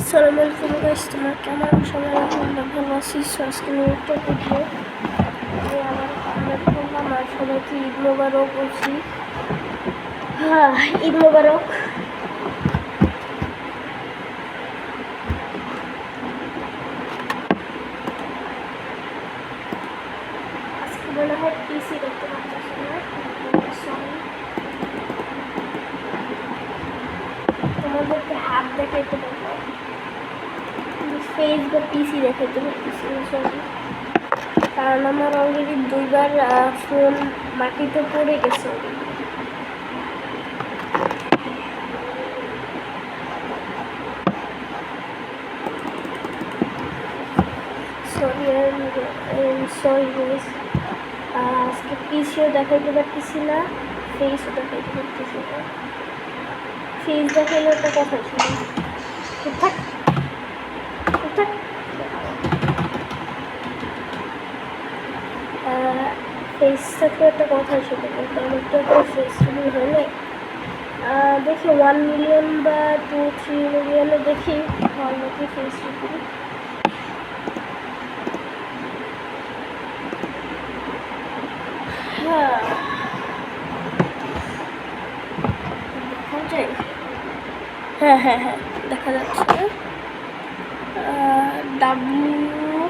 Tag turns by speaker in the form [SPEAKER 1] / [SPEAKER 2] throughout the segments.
[SPEAKER 1] আসসালামু আলাইকুম গাইস তোমরা কেমন সবাই আমরা ভালো আছি। আজকে একটা ভিডিও আমি আমার আমরা করলাম। আর সবাইকে ঈদ মোবারক বলছি। হ্যাঁ ঈদ মোবারক। আজকে মনে হয় পিসি দেখতে পাচ্ছি তোমাদেরকে হাত দেখাইতে পারব ফেস বা পিসি না সরি কারণ আমার অলরেডি দুইবার ফোন মাটিতে পড়ে গেছে। আজকে পিসিও দেখাইতে পারতেছি না ফেসও দেখাইতে পারতেছি না। ফেস দেখাইলে একটা কথা ছিল ফেস থাকলে একটা কথা ছিল কিন্তু আমার তো একটা ফেস হলে। দেখি ওয়ান মিলিয়ন বা টু থ্রি মিলিয়নে দেখি হয় নাকি ফেস রিভিউ হ্যাঁ। হ্যাঁ হ্যাঁ হ্যাঁ দেখা যাচ্ছে। ডাব্লিউ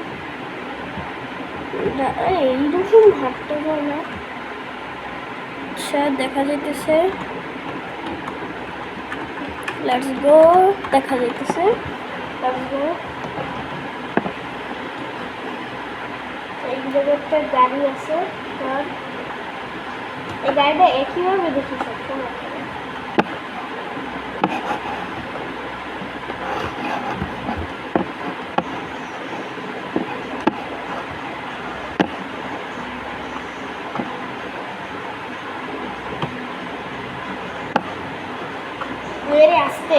[SPEAKER 1] এইরকম হয় না আচ্ছা দেখা যাইতেছে লেটস গো দেখা যাইতেছে লেটস এই জায়গায় একটা গাড়ি আছে। আর এই গাড়িটা একইভাবে দেখি সবসময়? আসতে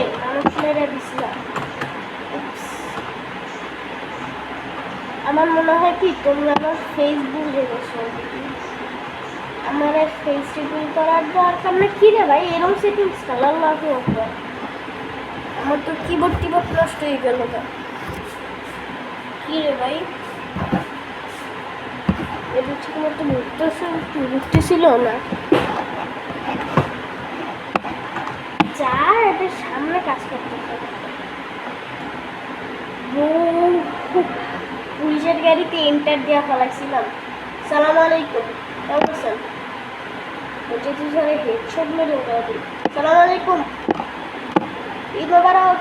[SPEAKER 1] আমার মনে হয় কি, তোমরা আমার ফেসবুক গেছো আমার ফেস রিভিউ করার দরকার না। কি রে ভাই এরকম সেটিংস কালার লাগে আমার তো কিবোর্ড টিবোর্ড নষ্ট হয়ে গেল কি রে ভাই? এটা ঠিক মতো ঘুরতেছিল না? গাড়িতে এন্টার দেওয়া ফেলাইছিলাম সালাম আলাইকুম, কেমন স্যার হেডশট মেরে সালাম আলাইকুম। ঈদ মোবারক।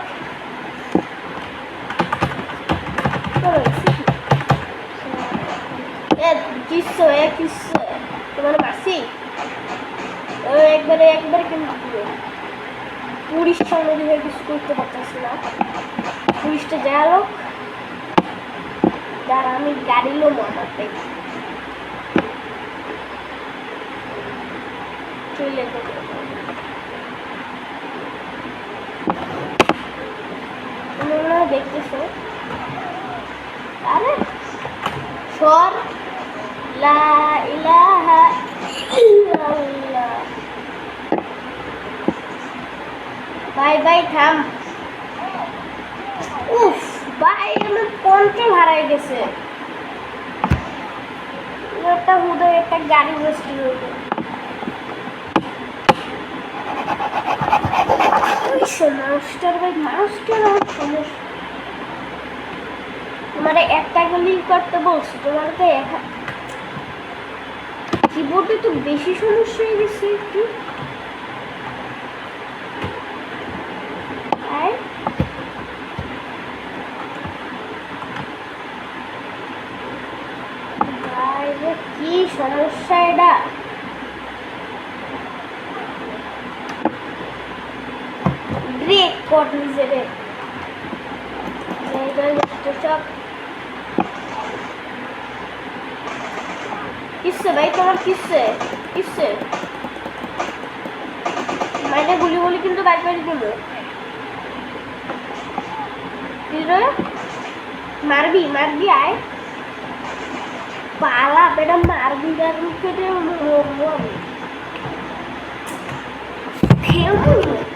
[SPEAKER 1] তোমার ও, একবারে একবারে কিছু করতে পুলিশটা গেল দাঁড়া আমার দেখি চলে যাবে দেখতেছো? আরে সর লা ইলাহা ইল্লাল্লাহ। ভাই ভাই, থাম। উফ, ভাই আমার কন্ট্রোল হারাই গেছে? একটা হুদয় একটা গাড়ি হইবে মাস্টার ভাই মাস্টার সমস্যা তোমার একটা গুলি করতে বলছি, তোমার তো কিবোর্ডে তো বেশি সমস্যা হয়ে গেছে একটু আর ভাই রে, কি সমস্যা এটা ব্রেক কর নিজেরে সব কিসে ভাই তোমার কিসে কিসে মানে গুলি গুলি কিন্তু বাইক বাইক দিব কি রে মারবি মারবি আয় পালা বেটা মারবি মরবো আমি কেমন